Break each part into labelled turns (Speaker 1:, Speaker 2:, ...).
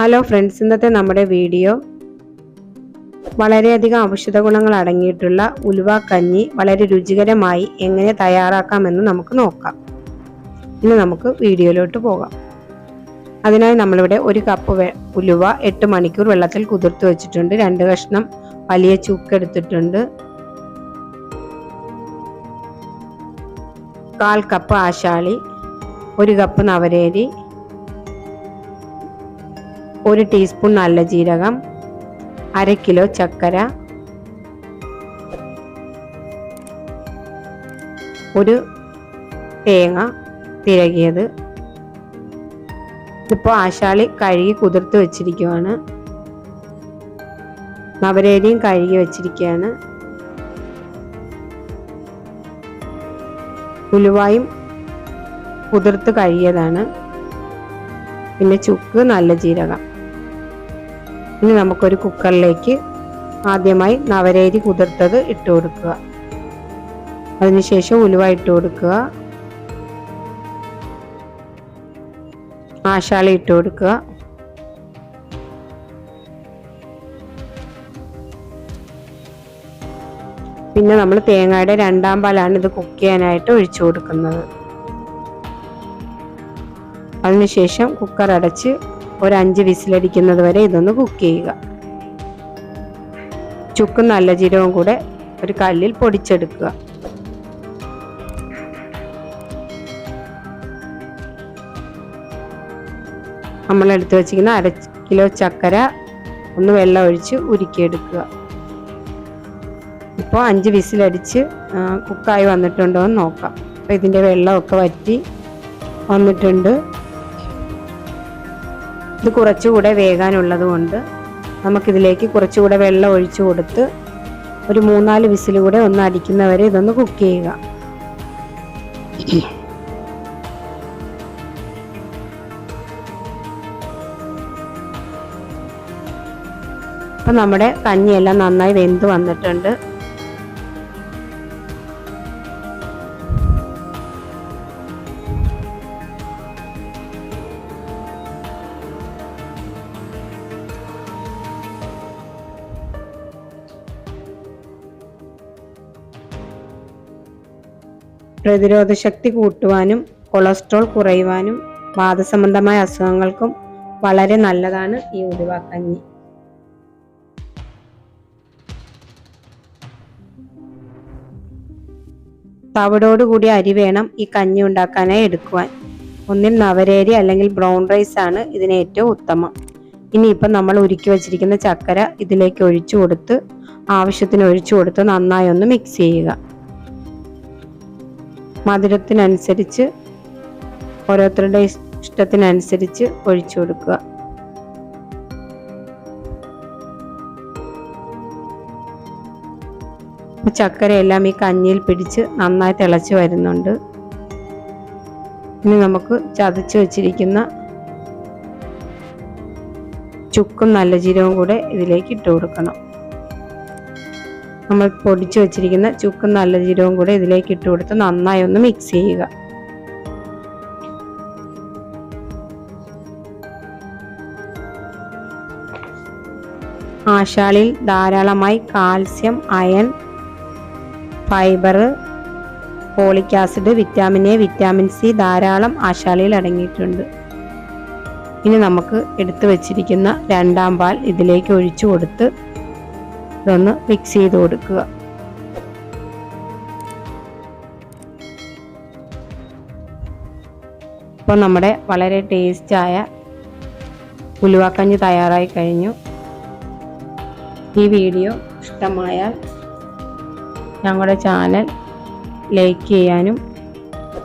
Speaker 1: Hello friends ഇന്നത്തെ നമ്മുടെ video വളരെയധികം ഔഷധ ഗുണങ്ങൾ അടങ്ങിയിട്ടുള്ള ഉലുവ കഞ്ഞി വളരെ രുചികരമായി എങ്ങനെ തയ്യാറാക്കാമെന്ന് നമുക്ക് നോക്കാം. ഇനി നമുക്ക് വീഡിയോയിലോട്ട് പോകാം. അതിനായി നമ്മളിവിടെ ഒരു കപ്പ് ഉലുവ എട്ട് മണിക്കൂർ വെള്ളത്തിൽ കുതിർത്ത് വെച്ചിട്ടുണ്ട്. രണ്ട് കഷ്ണം വലിയ ചുക്ക് എടുത്തിട്ടുണ്ട്. കാൽ കപ്പ് ആശാളി ഒരു കപ്പ് നവരേരി ഒരു ടീസ്പൂൺ നല്ല ജീരകം അര കിലോ ചക്കര ഒരു തേങ്ങ തിരകിയത് ഇപ്പോൾ ആശാളി കഴുകി കുതിർത്ത് വെച്ചിരിക്കുവാണ്. നവരേലിയും കഴുകി വെച്ചിരിക്കുകയാണ്. ഉലുവായും കുതിർത്ത് കഴുകിയതാണ്. പിന്നെ ചുക്ക് നല്ല ജീരകം. ഇനി നമുക്കൊരു കുക്കറിലേക്ക് ആദ്യമായി നവരേരി കുതിർത്തത് ഇട്ട് കൊടുക്കുക. അതിനുശേഷം ഉലുവ ഇട്ട് കൊടുക്കുക. ആശാളി ഇട്ട് കൊടുക്കുക. പിന്നെ നമ്മൾ തേങ്ങയുടെ രണ്ടാം പാലാണ് ഇത് കുക്ക് ചെയ്യാനായിട്ട് ഒഴിച്ചു കൊടുക്കുന്നത്. അതിനുശേഷം കുക്കർ അടച്ച് ഒരു അഞ്ച് വിസിലടിക്കുന്നത് വരെ ഇതൊന്ന് കുക്ക് ചെയ്യുക. ചുക്കും നല്ല ജീരകവും കൂടെ ഒരു കല്ലിൽ പൊടിച്ചെടുക്കുക. നമ്മൾ എടുത്തു വെച്ചിരിക്കുന്ന അര കിലോ ചക്കര ഒന്ന് വെള്ളം ഒഴിച്ച് ഉരുക്കിയെടുക്കുക. ഇപ്പോൾ അഞ്ച് വിസിലടിച്ച് കുക്കായി വന്നിട്ടുണ്ടോ എന്ന് നോക്കാം. അപ്പോൾ ഇതിന്റെ വെള്ളമൊക്കെ വറ്റി വന്നിട്ടുണ്ട്. ഇത് കുറച്ചുകൂടെ വേകാനുള്ളത് കൊണ്ട് നമുക്കിതിലേക്ക് കുറച്ചുകൂടെ വെള്ളം ഒഴിച്ചു കൊടുത്ത് ഒരു മൂന്നാൽ വിസിൽ കൂടെ ഒന്ന് അടിക്കുന്നവരെ ഇതൊന്ന് കുക്ക് ചെയ്യുക. അപ്പം നമ്മുടെ കഞ്ഞിയെല്ലാം നന്നായി വെന്ത് വന്നിട്ടുണ്ട്. പ്രതിരോധ ശക്തി കൂട്ടുവാനും കൊളസ്ട്രോൾ കുറയുവാനും വാദസംബന്ധമായ അസുഖങ്ങൾക്കും വളരെ നല്ലതാണ് ഈ ഉലുവാക്കഞ്ഞി തവിടോടുകൂടി അരി വേണം ഈ കഞ്ഞി ഉണ്ടാക്കാനായി എടുക്കുവാൻ. ഒന്നിൽ നവരേരി അല്ലെങ്കിൽ ബ്രൗൺ റൈസ് ആണ് ഇതിന് ഏറ്റവും ഉത്തമം. ഇനിയിപ്പം നമ്മൾ ഉരുക്കി വെച്ചിരിക്കുന്ന ചക്കര ഇതിലേക്ക് ഒഴിച്ചു കൊടുത്ത് ആവശ്യത്തിന് ഒഴിച്ചു കൊടുത്ത് നന്നായി ഒന്ന് മിക്സ് ചെയ്യുക. മധുരത്തിനനുസരിച്ച് ഓരോരുത്തരുടെ ഇഷ്- ഇഷ്ടത്തിനനുസരിച്ച് ഒഴിച്ചു കൊടുക്കുക. ചക്കരയെല്ലാം ഈ കഞ്ഞിയിൽ പിടിച്ച് നന്നായി തിളച്ച് വരുന്നുണ്ട്. ഇനി നമുക്ക് ചതച്ച് വെച്ചിരിക്കുന്ന ചുക്കും നല്ല ജീരകവും കൂടെ ഇതിലേക്ക് ഇട്ട് കൊടുക്കണം. നമ്മൾ പൊടിച്ചു വെച്ചിരിക്കുന്ന ചുക്കും നല്ല ജീരവും കൂടെ ഇതിലേക്ക് ഇട്ട് കൊടുത്ത് നന്നായി ഒന്ന് മിക്സ് ചെയ്യുക. ആശാളിൽ ധാരാളമായി calcium iron fibre folic acid vitamin A vitamin C ധാരാളം ആശാളിയിൽ അടങ്ങിയിട്ടുണ്ട്. ഇനി നമുക്ക് എടുത്തു വച്ചിരിക്കുന്ന രണ്ടാം പാൽ ഇതിലേക്ക് ഒഴിച്ചു കൊടുത്ത് ഇതൊന്ന് മിക്സ് ചെയ്ത് കൊടുക്കുക. ഇപ്പോൾ നമ്മുടെ വളരെ ടേസ്റ്റായ ഉലുവാക്കഞ്ഞ് തയ്യാറായി കഴിഞ്ഞു. ഈ വീഡിയോ ഇഷ്ടമായാൽ ഞങ്ങളുടെ ചാനൽ ലൈക്ക് ചെയ്യാനും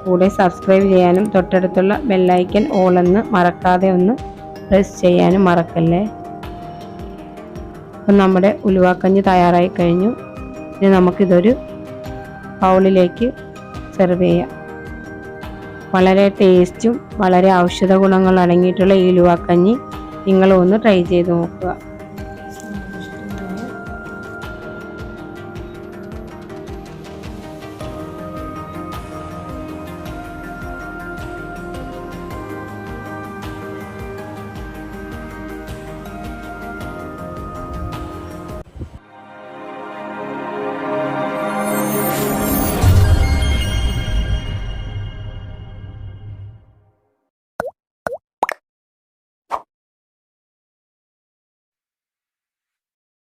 Speaker 1: കൂടെ സബ്സ്ക്രൈബ് ചെയ്യാനും തൊട്ടടുത്തുള്ള ബെല്ലൈക്കൻ ഓളെന്ന് മറക്കാതെ ഒന്ന് പ്രസ് ചെയ്യാനും മറക്കല്ലേ? അപ്പം നമ്മുടെ ഉലുവാക്കഞ്ഞി തയ്യാറായി കഴിഞ്ഞു. ഇനി നമുക്കിതൊരു ബൗളിലേക്ക് സെർവ് ചെയ്യാം. വളരെ ടേസ്റ്റും വളരെ ഔഷധ ഗുണങ്ങൾ അടങ്ങിയിട്ടുള്ള ഈ ഉലുവാക്കഞ്ഞി നിങ്ങളും ഒന്ന് ട്രൈ ചെയ്ത് നോക്കുക.